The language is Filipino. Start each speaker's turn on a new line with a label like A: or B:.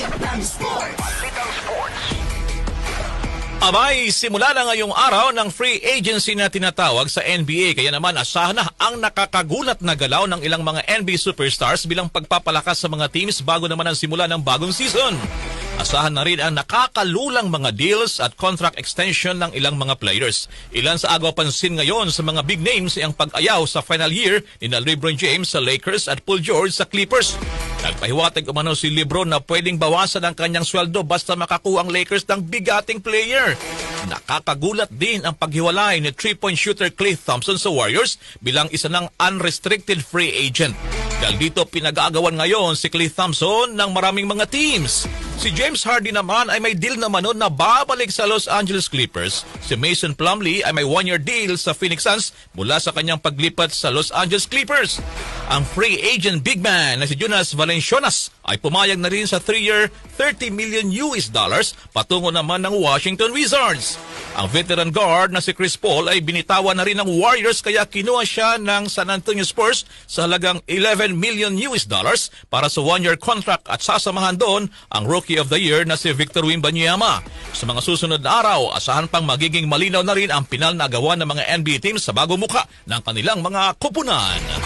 A: Balitang Sports.
B: Balitang Sports.
C: Abay, simula na ngayong araw ng free agency na tinatawag sa NBA. Kaya naman asahan na ang nakakagulat na galaw ng ilang mga NBA superstars bilang pagpapalakas sa mga teams bago naman ang simula ng bagong season. Asahan na rin ang nakakalulang mga deals at contract extension ng ilang mga players. Ilan sa agaw pansin ngayon sa mga big names ay ang pag-ayaw sa final year ni na LeBron James sa Lakers at Paul George sa Clippers. Nagpahiwatig umano si Lebron na pwedeng bawasan ang kanyang sweldo basta makakuha ang Lakers ng bigating player. Nakakagulat din ang paghiwalay ni three-point shooter Klay Thompson sa Warriors bilang isa ng unrestricted free agent. Dahil dito pinag-aagawan ngayon si Klay Thompson ng maraming mga teams. Si James Harden naman ay may deal naman nun na babalik sa Los Angeles Clippers. Si Mason Plumlee ay may one-year deal sa Phoenix Suns mula sa kanyang paglipat sa Los Angeles Clippers. Ang free agent big man na si Jonas Valenciunas ay pumayag na rin sa 3-year 30 million US dollars patungo naman ng Washington Wizards. Ang veteran guard na si Chris Paul ay binitawan na rin ng Warriors kaya kinuha siya ng San Antonio Spurs sa halagang 11 million US dollars para sa one-year contract at sasamahan doon ang Rookie of the Year na si Victor Wembanyama. Sa mga susunod na araw, asahan pang magiging malinaw na rin ang pinal na gawa ng mga NBA teams sa bagong mukha ng kanilang mga kupunan.